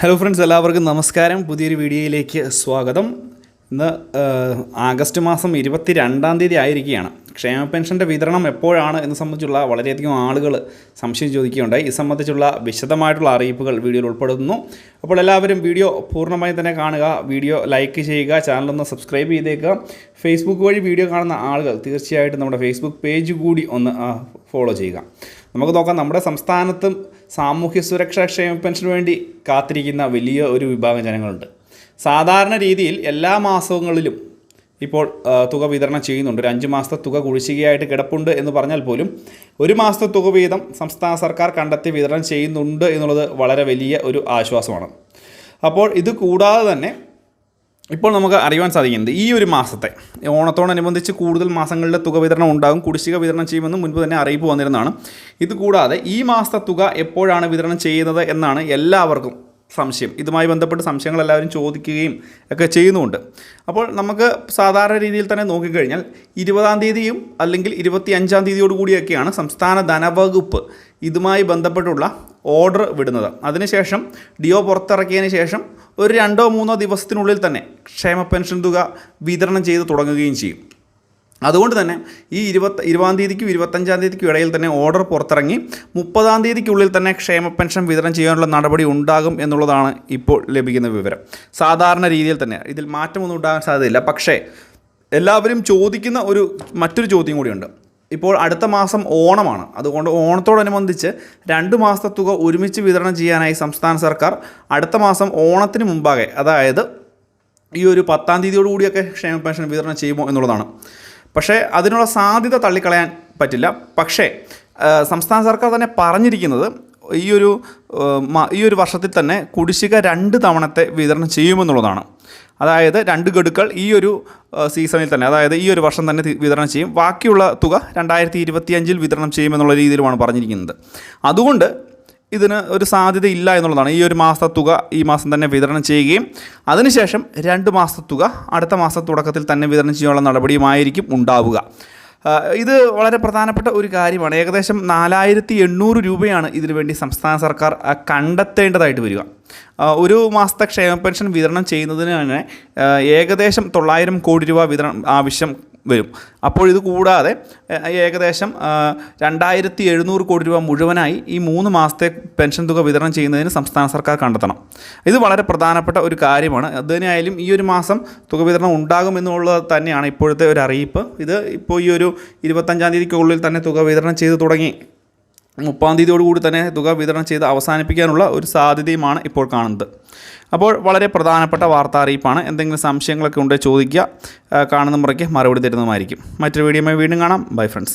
Hello friends എല്ലാവർക്കും നമസ്കാരം. പുതിയൊരു വീഡിയോയിലേക്ക് സ്വാഗതം. ഇന്ന് ആഗസ്റ്റ് മാസം ഇരുപത്തി രണ്ടാം തീയതി ആയിരിക്കുകയാണ്. ക്ഷേമ പെൻഷന്റെ വിതരണം എപ്പോഴാണ് എന്ന് സംബന്ധിച്ചുള്ള വളരെയധികം ആളുകൾ സംശയം ചോദിക്കുകയുണ്ടായി. ഇത് സംബന്ധിച്ചുള്ള വിശദമായിട്ടുള്ള അറിയിപ്പുകൾ വീഡിയോയിൽ ഉൾപ്പെടുന്നു. അപ്പോൾ എല്ലാവരും വീഡിയോ പൂർണമായി തന്നെ കാണുക. വീഡിയോ ലൈക്ക് ചെയ്യുക. ചാനലൊന്ന് സബ്സ്ക്രൈബ് ചെയ്തേക്കുക. ഫേസ്ബുക്ക് വഴി വീഡിയോ കാണുന്ന ആളുകൾ തീർച്ചയായിട്ടും നമ്മുടെ ഫേസ്ബുക്ക് പേജ് കൂടി ഒന്ന് ഫോളോ ചെയ്യുക. നമുക്ക് നോക്കാം. നമ്മുടെ സംസ്ഥാനത്തും സാമൂഹ്യ സുരക്ഷാ ക്ഷേമ പെൻഷന് വേണ്ടി കാത്തിരിക്കുന്ന വലിയ ഒരു വിഭാഗം ജനങ്ങളുണ്ട്. സാധാരണ രീതിയിൽ എല്ലാ മാസങ്ങളിലും ഇപ്പോൾ തുക വിതരണം ചെയ്യുന്നുണ്ട്. ഒരു അഞ്ച് മാസത്തെ തുക കുടിശ്ശികയായിട്ട് കിടപ്പുണ്ട് എന്ന് പറഞ്ഞാൽ പോലും ഒരു മാസത്തെ തുക വീതം സംസ്ഥാന സർക്കാർ കണ്ടെത്തി വിതരണം ചെയ്യുന്നുണ്ട് എന്നുള്ളത് വളരെ വലിയ ഒരു ആശ്വാസമാണ്. അപ്പോൾ ഇത് കൂടാതെ തന്നെ ഇപ്പോൾ നമുക്ക് അറിയുവാൻ സാധിക്കുന്നത് ഈ ഒരു മാസത്തെ ഓണത്തോടനുബന്ധിച്ച് കൂടുതൽ മാസങ്ങളിലെ തുക വിതരണം ഉണ്ടാകും കുടിശ്ശിക വിതരണം ചെയ്യുമെന്ന് മുൻപ് തന്നെ അറിയിപ്പ് വന്നിരുന്നതാണ്. ഇത് കൂടാതെ ഈ മാസത്തെ തുക എപ്പോഴാണ് വിതരണം ചെയ്യുന്നത് എന്നാണ് എല്ലാവർക്കും സംശയം. ഇതുമായി ബന്ധപ്പെട്ട് സംശയങ്ങൾ എല്ലാവരും ചോദിക്കുകയും ഒക്കെ ചെയ്യുന്നുണ്ട് അപ്പോൾ നമുക്ക് സാധാരണ രീതിയിൽ തന്നെ നോക്കിക്കഴിഞ്ഞാൽ ഇരുപതാം തീയതിയും അല്ലെങ്കിൽ ഇരുപത്തി അഞ്ചാം തീയതിയോട് കൂടിയൊക്കെയാണ് സംസ്ഥാന ധനവകുപ്പ് ഇതുമായി ബന്ധപ്പെട്ടുള്ള ഓർഡർ വിടുന്നത്. അതിനുശേഷം ഡിഒ പുറത്തിറക്കിയതിന് ശേഷം ഒരു രണ്ടോ മൂന്നോ ദിവസത്തിനുള്ളിൽ തന്നെ ക്ഷേമ പെൻഷൻ തുക വിതരണം ചെയ്ത് തുടങ്ങുകയും ചെയ്യും. അതുകൊണ്ട് തന്നെ ഈ ഇരുപത്തി ഇരുപതാം തീയതിക്കും ഇരുപത്തഞ്ചാം തീയതിക്കും ഇടയിൽ തന്നെ ഓർഡർ പുറത്തിറങ്ങി മുപ്പതാം തീയതിക്കുള്ളിൽ തന്നെ ക്ഷേമ പെൻഷൻ വിതരണം ചെയ്യാനുള്ള നടപടി ഉണ്ടാകും എന്നുള്ളതാണ് ഇപ്പോൾ ലഭിക്കുന്ന വിവരം. സാധാരണ രീതിയിൽ തന്നെ ഇതിൽ മാറ്റമൊന്നും ഉണ്ടാകാൻ സാധ്യതയില്ല. പക്ഷേ എല്ലാവരും ചോദിക്കുന്ന ഒരു മറ്റൊരു ചോദ്യം കൂടിയുണ്ട്. ഇപ്പോൾ അടുത്ത മാസം ഓണമാണ്. അതുകൊണ്ട് ഓണത്തോടനുബന്ധിച്ച് രണ്ട് മാസത്തെ തുക ഒരുമിച്ച് വിതരണം ചെയ്യാനായി സംസ്ഥാന സർക്കാർ അടുത്ത മാസം ഓണത്തിന് മുമ്പാകെ അതായത് ഈ ഒരു പത്താം തീയതിയോടുകൂടിയൊക്കെ ക്ഷേമ പെൻഷൻ വിതരണം ചെയ്യുമോ എന്നുള്ളതാണ്. പക്ഷേ അതിനുള്ള സാധ്യത തള്ളിക്കളയാൻ പറ്റില്ല. പക്ഷേ സംസ്ഥാന സർക്കാർ തന്നെ പറഞ്ഞിരിക്കുന്നത് ഈ ഒരു ഈ ഒരു വർഷത്തിൽ തന്നെ കുടിശ്ശിക രണ്ട് തവണത്തെ വിതരണം ചെയ്യുമെന്നുള്ളതാണ്. അതായത് രണ്ട് ഗഡുക്കൾ ഈ ഒരു സീസണിൽ തന്നെ അതായത് ഈ ഒരു വർഷം തന്നെ വിതരണം ചെയ്യും. ബാക്കിയുള്ള തുക രണ്ടായിരത്തി ഇരുപത്തിയഞ്ചിൽ വിതരണം ചെയ്യുമെന്നുള്ള രീതിയിലുമാണ് പറഞ്ഞിരിക്കുന്നത്. അതുകൊണ്ട് ഇതിന് ഒരു സാധ്യത ഇല്ല എന്നുള്ളതാണ്. ഈ ഒരു മാസത്തെ തുക ഈ മാസം തന്നെ വിതരണം ചെയ്യുകയും അതിനുശേഷം രണ്ട് മാസത്തെ തുക അടുത്ത മാസ തുടക്കത്തിൽ തന്നെ വിതരണം ചെയ്യാനുള്ള നടപടിയുമായിരിക്കും ഉണ്ടാവുക. ഇത് വളരെ പ്രധാനപ്പെട്ട ഒരു കാര്യമാണ്. ഏകദേശം നാലായിരത്തി എണ്ണൂറ് രൂപയാണ് ഇതിനു വേണ്ടി സംസ്ഥാന സർക്കാർ കണ്ടെത്തേണ്ടതായിട്ട് വരിക. ഒരു മാസത്തെ ക്ഷേമ പെൻഷൻ വിതരണം ചെയ്യുന്നതിന് തന്നെ ഏകദേശം തൊള്ളായിരം കോടി രൂപ വിതരണം ആവശ്യം വരും. അപ്പോൾ ഇത് കൂടാതെ ഏകദേശം രണ്ടായിരത്തി എഴുന്നൂറ് കോടി രൂപ മുഴുവനായി ഈ മൂന്ന് മാസത്തെ പെൻഷൻ തുക വിതരണം ചെയ്യുന്നതിന് സംസ്ഥാന സർക്കാർ കണ്ടെത്തണം. ഇത് വളരെ പ്രധാനപ്പെട്ട ഒരു കാര്യമാണ്. അതിനായാലും ഈ ഒരു മാസം തുക വിതരണം ഉണ്ടാകുമെന്നുള്ളത് തന്നെയാണ് ഇപ്പോഴത്തെ ഒരു അറിയിപ്പ്. ഇത് ഇപ്പോൾ ഈ ഒരു ഇരുപത്തഞ്ചാം തീയതിക്കുള്ളിൽ തന്നെ തുക വിതരണം ചെയ്തു തുടങ്ങി. മുപ്പാം തീയതിയോടുകൂടി തന്നെ തുക വിതരണം ചെയ്ത് അവസാനിപ്പിക്കാനുള്ള ഒരു സാധ്യതയുമാണ് ഇപ്പോൾ കാണുന്നത്. അപ്പോൾ വളരെ പ്രധാനപ്പെട്ട വാർത്താ അറിയിപ്പാണ് എന്തെങ്കിലും സംശയങ്ങളൊക്കെ ഉണ്ടെങ്കിൽ ചോദിക്കുക. കാണുന്ന മുറയ്ക്ക് മറുപടി തരുന്നതുമായിരിക്കും. മറ്റൊരു വീഡിയോയുമായി വീണ്ടും കാണാം. Bye friends